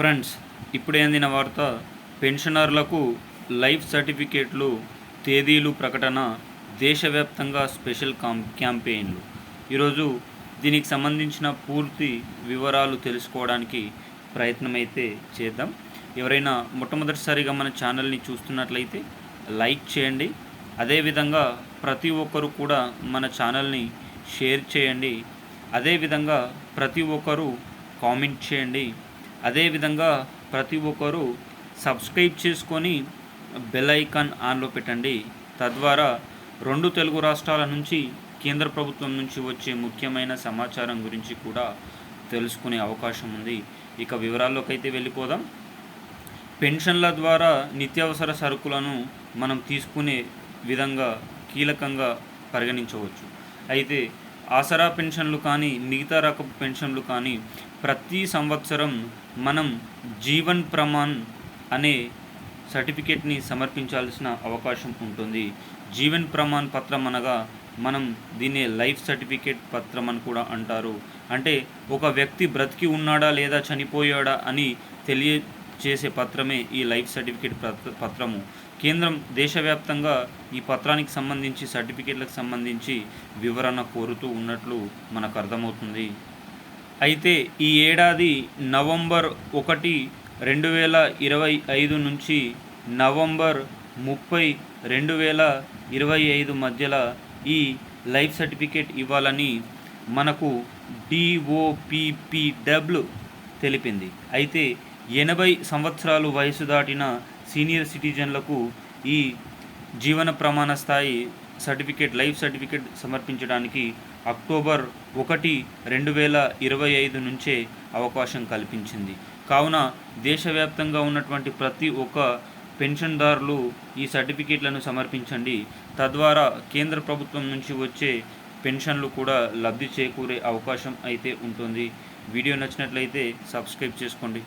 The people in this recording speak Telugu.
ఫ్రెండ్స్ ఇప్పుడే అందిన వార్త పెన్షనర్లకు లైఫ్ సర్టిఫికేట్లు తేదీలు ప్రకటన దేశవ్యాప్తంగా స్పెషల్ కాం క్యాంపెయిన్లు. ఈరోజు దీనికి సంబంధించిన పూర్తి వివరాలు తెలుసుకోవడానికి ప్రయత్నమైతే చేద్దాం. ఎవరైనా మొట్టమొదటిసారిగా మన ఛానల్ని చూస్తున్నట్లయితే లైక్ చేయండి. అదేవిధంగా ప్రతి ఒక్కరు కూడా మన ఛానల్ని షేర్ చేయండి. అదేవిధంగా ప్రతి ఒక్కరూ కామెంట్ చేయండి. అదేవిధంగా ప్రతి ఒక్కరూ సబ్స్క్రైబ్ చేసుకొని బెల్ ఐకాన్ ఆన్లో పెట్టండి. తద్వారా రెండు తెలుగు రాష్ట్రాల నుంచి కేంద్ర ప్రభుత్వం నుంచి వచ్చే ముఖ్యమైన సమాచారం గురించి కూడా తెలుసుకునే అవకాశం ఉంది. ఇక వివరాల్లోకి అయితే వెళ్ళిపోదాం. పెన్షన్ల ద్వారా నిత్యావసర సరుకులను మనం తీసుకునే విధంగా కీలకంగా పరిగణించవచ్చు. అయితే ఆసరా పెన్షన్లు కానీ మిగతా రకపు పెన్షన్లు కానీ ప్రతి సంవత్సరం మనం జీవన్ ప్రమాణ్ అనే సర్టిఫికేట్ని సమర్పించాల్సిన అవకాశం ఉంటుంది. జీవన్ ప్రమాణ్ పత్రం అనగా మనం దీన్ని లైఫ్ సర్టిఫికేట్ పత్రం అని కూడా అంటారు. అంటే ఒక వ్యక్తి బ్రతికి ఉన్నాడా లేదా చనిపోయాడా అని తెలియ చేసే పత్రమే ఈ లైఫ్ సర్టిఫికేట్ పత్ర- పత్రము. కేంద్రం దేశవ్యాప్తంగా ఈ పత్రానికి సంబంధించి సర్టిఫికేట్లకు సంబంధించి వివరణ కోరుతూ ఉన్నట్లు మనకు అర్థమవుతుంది. అయితే ఈ ఏడాది నవంబర్ ఒకటి రెండు వేల ఇరవై ఐదు నుంచి నవంబర్ ముప్పై రెండు వేల ఇరవై ఐదు మధ్యలో ఈ లైఫ్ సర్టిఫికేట్ ఇవ్వాలని మనకు డిఓపిపిడబ్ల్యూ తెలిపింది. అయితే ఎనభై సంవత్సరాలు వయసు దాటిన సీనియర్ సిటిజన్లకు ఈ జీవన ప్రమాణ స్థాయి సర్టిఫికేట్ లైఫ్ సర్టిఫికేట్ సమర్పించడానికి అక్టోబర్ ఒకటి రెండు వేల ఇరవై ఐదు నుంచే అవకాశం కల్పించింది. కావున దేశవ్యాప్తంగా ఉన్నటువంటి ప్రతి ఒక్క పెన్షన్దారులు ఈ సర్టిఫికేట్లను సమర్పించండి. తద్వారా కేంద్ర ప్రభుత్వం నుంచి వచ్చే పెన్షన్లు కూడా లబ్ధి చేకూరే అవకాశం అయితే ఉంటుంది. వీడియో నచ్చినట్లయితే సబ్స్క్రైబ్ చేసుకోండి.